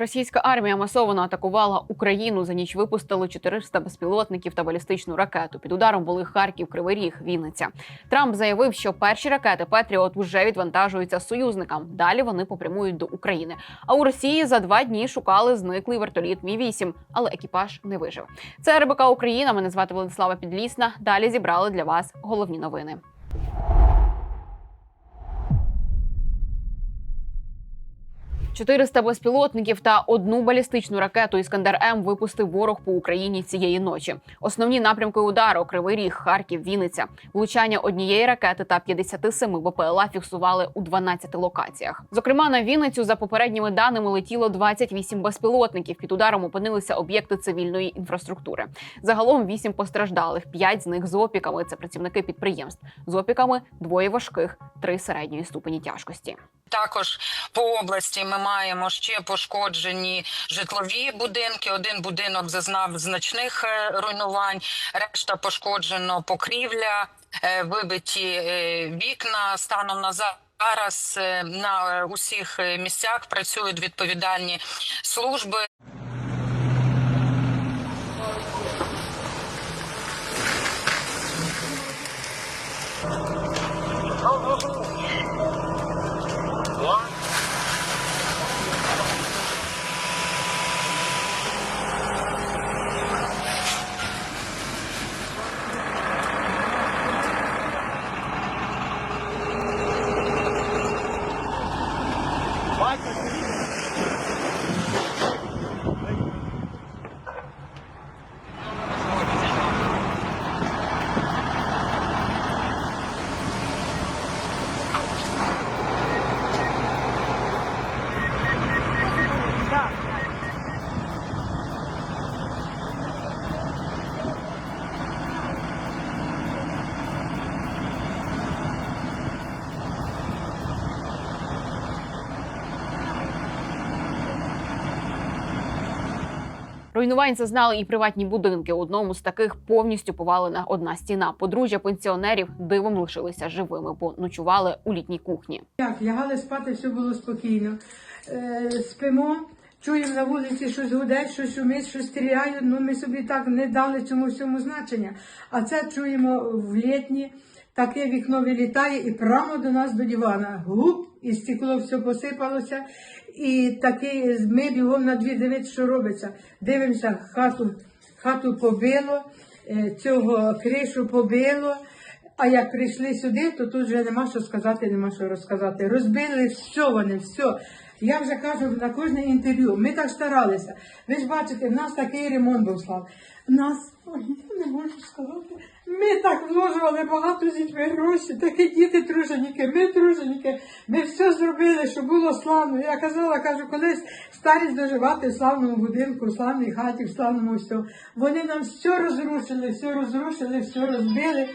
Російська армія масово атакувала Україну. За ніч випустили 400 безпілотників та балістичну ракету. Під ударом були Харків, Кривий Ріг, Вінниця. Трамп заявив, що перші ракети Петріот вже відвантажуються союзникам. Далі вони попрямують до України. А у Росії за два дні шукали зниклий вертоліт Мі 8 але екіпаж не вижив. Це РБК Україна. Мене звати Владислава Підлісна. Далі зібрали для вас головні новини. «400 безпілотників та одну балістичну ракету Іскандер М випустив ворог по Україні цієї ночі. Основні напрямки удару Кривий Ріг, Харків, Вінниця. Влучання однієї ракети та 57 БПЛА фіксували у 12 локаціях. Зокрема, на Вінницю за попередніми даними летіло 28 безпілотників. Під ударом опинилися об'єкти цивільної інфраструктури. Загалом 8 постраждалих, 5 з них з опіками. Це працівники підприємств. З опіками двоє важких, три середньої ступені тяжкості. Також по області ми маємо ще пошкоджені житлові будинки. Один будинок зазнав значних е, руйнувань, решта пошкоджено покрівля, е, вибиті е, вікна станом на за- Зараз е, на усіх місцях працюють відповідальні служби. Давайте. Руйнувань зазнали і приватні будинки. Одному з таких повністю повалена одна стіна. Подружжя пенсіонерів дивом лишилися живими, бо ночували у літній кухні. Як лягали спати, все було спокійно. Е, спимо, чуємо на вулиці щось гудить, щось шумить, щось стріляють. Ну ми собі так не дали цьому всьому значення. А це чуємо в літні, таке вікно вилітає і прямо до нас до дивана. Гуп, і стекло все посипалося. І такий ми бігом на двір дивитися, що робиться. Дивимося, хату, хату побило, е, цього кришу побило. А як прийшли сюди, то тут вже нема що сказати, нема що розказати. Розбили все вони, все. Я вже кажу на кожне інтерв'ю. Ми так старалися. Ви ж бачите, в нас такий ремонт був слав. Нас, ой, не можу сказати. Ми так вложували багато дітьми гроші, такі діти труженіки, ми труженіки. Ми все зробили, щоб було славно. Я казала, кажу, колись старість доживати в славному будинку, в славній хаті, в славному все. Вони нам все розрушили, все розрушили, все розбили.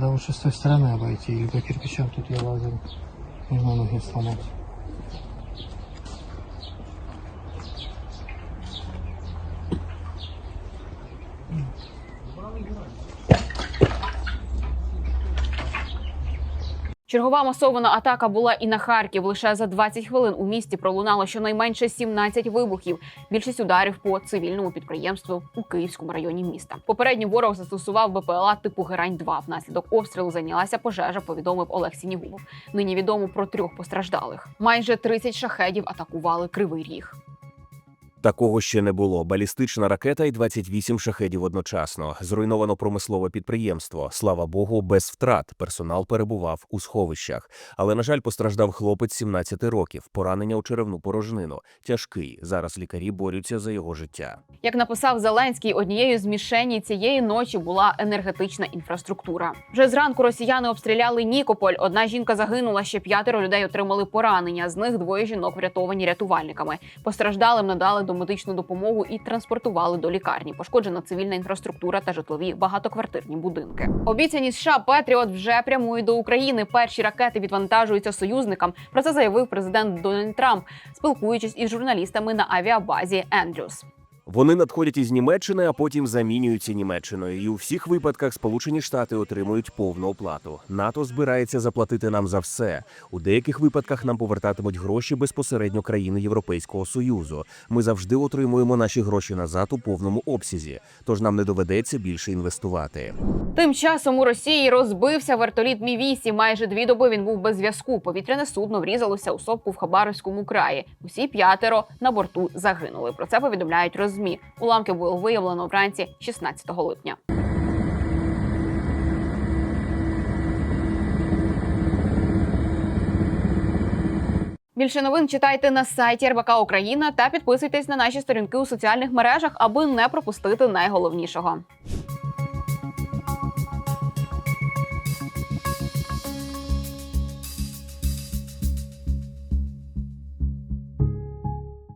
Когда лучше с той стороны обойти или по кирпичам тут я лазил. Можно ноги сломать. Чергова масована атака була і на Харків. Лише за 20 хвилин у місті пролунало щонайменше 17 вибухів. Більшість ударів по цивільному підприємству у Київському районі міста. Попередньо ворог застосував БПЛА типу Герань 2 Внаслідок обстрілу зайнялася пожежа. Повідомив Олег Сінігубов. Нині відомо про трьох постраждалих. Майже 30 шахедів атакували Кривий Ріг. Такого ще не було. Балістична ракета і 28 шахедів одночасно. Зруйновано промислове підприємство. Слава Богу, без втрат. Персонал перебував у сховищах. Але, на жаль, постраждав хлопець 17 років. Поранення у черевну порожнину. Тяжкий. Зараз лікарі борються за його життя. Як написав Зеленський, однією з мішені цієї ночі була енергетична інфраструктура. Вже зранку росіяни обстріляли Нікополь. Одна жінка загинула, ще п'ятеро людей отримали поранення. З них двоє жінок врятовані рятувальниками. Постраждалим надали домедичну допомогу і транспортували до лікарні. Пошкоджена цивільна інфраструктура та житлові багатоквартирні будинки. Обіцяні США Петріот вже прямують до України. Перші ракети відвантажуються союзникам. Про це заявив президент Дональд Трамп, спілкуючись із журналістами на авіабазі Ендрюс. Вони надходять із Німеччини, а потім замінюються Німеччиною. І у всіх випадках Сполучені Штати отримують повну оплату. НАТО збирається заплатити нам за все. У деяких випадках нам повертатимуть гроші безпосередньо країни Європейського союзу. Ми завжди отримуємо наші гроші назад у повному обсязі, тож нам не доведеться більше інвестувати. Тим часом у Росії розбився вертоліт Мі 8 Майже дві доби він був без зв'язку. Повітряне судно врізалося у сопку в Хабаровському краї. Усі п'ятеро на борту загинули. Про це повідомляють розмі. Уламки було виявлено вранці 16 липня. Більше новин читайте на сайті РБК Україна та підписуйтесь на наші сторінки у соціальних мережах, аби не пропустити найголовнішого.